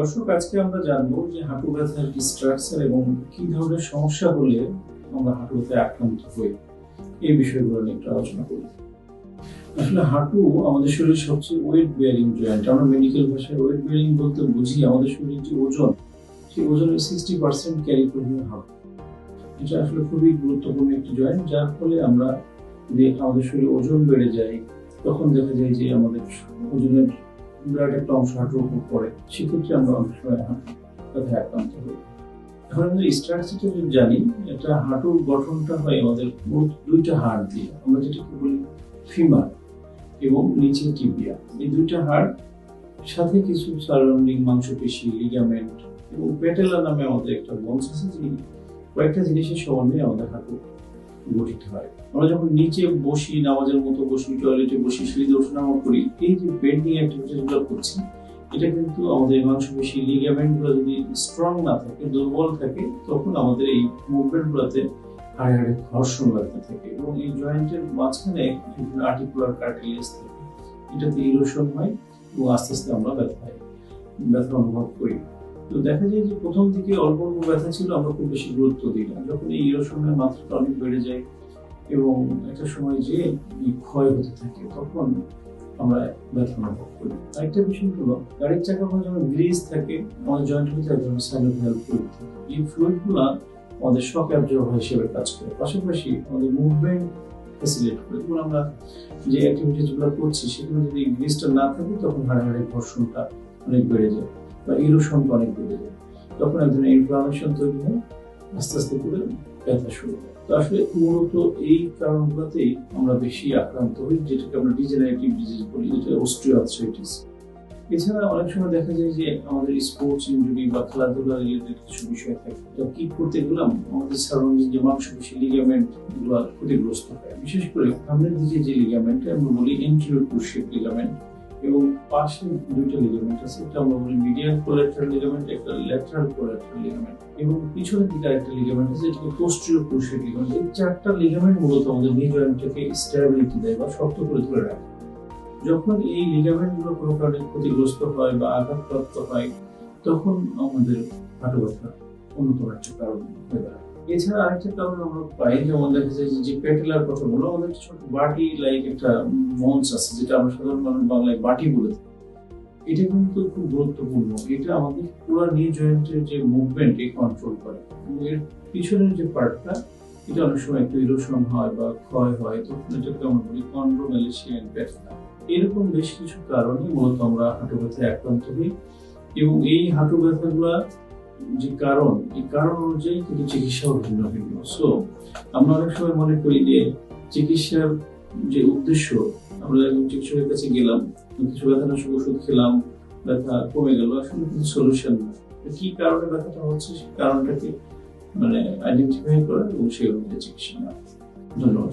দর্শক, আজকে আমরা জানব যে হাঁটু ব্যথার কি স্ট্রাকচার এবং কি ধরনের সমস্যা হলে আমরা হাঁটু ব্যথায় আক্রান্ত হই। এই বিষয়গুলো নিয়ে একটু আলোচনা করি। আসলে হাঁটু আমাদের শরীরের সবচেয়ে ওয়েট বিয়ারিং জয়েন্ট আমরা মেডিকেল ভাষায় ওয়েট বিয়ারিং বলতে বুঝি, আমাদের শরীরের যে ওজন, সেই ওজনের সিক্সটি পার্সেন্ট ক্যারি করবে হাঁটু এটা আসলে খুবই গুরুত্বপূর্ণ একটি জয়েন্ট যার ফলে আমরা যদি আমাদের শরীরে ওজন বেড়ে যায়, তখন দেখা যায় যে আমাদের ওজনের বিরাট একটা অংশ হাঁটুর উপর পড়ে, সেক্ষেত্রে আমরা অনেক সময় ব্যথায় আক্রান্ত হই। এখন আমাদের স্ট্রাকচারটা যদি জানি, এটা হাঁটুর গঠনটা হয় আমাদের দুইটা হাড় দিয়ে। আমরা যেটাকে বলি ফিমার এবং নিচে টিবিয়া এই দুইটা হাড় সাথে কিছু সারাউন্ডিং মাংসপেশি লিগামেন্ট এবং পেটেলা নামে আমাদের একটা বংশ আছে, যে কয়েকটা জিনিসের সমন্বয়ে আমাদের হাঁটু গঠিত হয়। আমরা যখন নিচে বসি, নামাজের মতো বসি টয়লেটে বসি, সিঁড়িতে ওঠানামা করি এই যে বেন্ডিং অ্যাক্টিভিটিস করছি, এটা কিন্তু আমাদের মাংসপেশি লিগামেন্টগুলো যদি স্ট্রং না থাকে, দুর্বল থাকে, তখন আমাদের এই মুভমেন্ট গুলোতে হাড়ে হাড়ে ঘর্ষণ লাগতে থাকে এবং এই জয়েন্টের মাঝখানে আর্টিকুলার কার্টিলেজ থাকে। এটাতে ইরোশন হয় এবং আস্তে আস্তে আমরা ব্যথা ব্যথা অনুভব করি। তো দেখা যায় যে প্রথম দিকে অল্প অল্প ব্যথা ছিল, আমরা খুব বেশি গুরুত্ব দিই না। যখন এই ইরোশনের মাত্রাটা অনেক বেড়ে যায় এবং একটা সময় যে ক্ষয় হতে থাকে, তখন আমরা ব্যথা অনুভব করি। আরেকটা বিষয় হলো, গাড়ির মধ্যে যখন গ্রিজ থাকে, আমাদের জয়েন্টের ভিতরে এক ধরনের সাইনোভিয়াল ফ্লুইড থাকে। এই ফ্লুইডগুলা আমাদের শক অ্যাবজর্ভার হিসেবে কাজ করে। পাশাপাশি আমাদের মুভমেন্ট ফ্যাসিলিট করে। যেমন আমরা যে অ্যাক্টিভিটিসগুলো করছি, সেগুলো যদি গ্রিজটা না থাকে, তখন হাড়ে হাড়ে ঘর্ষণটা অনেক বেড়ে যায়। বা ইরোশনটা অনেক বেড়ে যায়। তখন এক ধরনের ইনফ্লামেশন তৈরি হয়, আস্তে আস্তে করে ব্যথা শুরু তো আসলে মূলত এই কারণগুলোতেই আমরা বেশি আক্রান্ত হই, যেটাকে আমরা ডিজেনারেটিভ ডিজিজ বলি, যেটা অস্ট্রিওআর্থ্রাইটিস এছাড়া অনেক সময় দেখা যায় যে আমাদের স্পোর্টস ইনজুরি বা খেলাধুলা রিলেটেড কিছু বিষয় থাকে তো কি করতে গেলাম? আমাদের সারাউন্ডিং যে মাংসপেশি লিগামেন্টগুলো ক্ষতিগ্রস্ত হয়। বিশেষ করে সামনের দিকে যে লিগামেন্ট আমরা বলি এন্টিরিয়র ক্রুশিয়াল লিগামেন্ট এবং পাশে দুইটা লিগামেন্ট আছে। একটা আমরা বলি কোলাটারাল লিগামেন্ট একটা ল্যাটারাল কোলাটারাল লিগামেন্ট এবং পিছনের দিকে আরেকটা লিগামেন্ট আছে, যেটাকে পোস্টিরিয়র ক্রুশিয়াল লিগামেন্ট এই চারটা লিগামেন্ট মূলত আমাদের জয়েন্টটাকে স্টেবিলিটি দেয় বা শক্ত করে ধরে রাখে। যখন এই লিগামেন্টগুলো কোনো কারণে ক্ষতিগ্রস্ত হয় বা আঘাতপ্রাপ্ত হয়, তখন আমাদের হাঁটু ব্যথা অন্যতম একটা কারণ হয়ে দাঁড়ায়। এছাড়া আরেকটা আমরা পাই যে পেটেলার কথা বলো, আমাদের ছোট বাটি লাইক একটা মঞ্চ আছে, যেটা আমরা সাধারণ বাংলায় বাটি বলে থাকি। এটা কিন্তু খুব গুরুত্বপূর্ণ। এটা আমাদের পুরো নি জয়েন্টের যে মুভমেন্ট এই কন্ট্রোল করে। এর পিছনের যে পার্টটা এটা অনেক সময় একটু ইরোশন হয় বা ক্ষয় হয়, তখন এটাকে আমরা বলি কন্ড্রোমেলেশিয়ান ব্যথা এরকম বেশ কিছু কারণে মূলত আমরা হাঁটু ব্যথায় আক্রান্ত হই। এবং এই হাঁটু ব্যথাগুলা যে কারণ, এই কারণ অনুযায়ী কিন্তু চিকিৎসাও ভিন্ন ভিন্ন সো আমরা অনেক সময় মনে করি যে চিকিৎসার যে উদ্দেশ্য, আমরা একজন চিকিৎসকের কাছে গেলাম, কিছু ব্যথানাশক ওষুধ খেলাম, ব্যথা কমে গেল, আসলে কিন্তু সলিউশন না। কি কারণে ব্যথাটা হচ্ছে? সেই কারণটাকে মানে আইডেন্টিফাই করা এবং সেই অনুযায়ী চিকিৎসা নেওয়া। ধন্যবাদ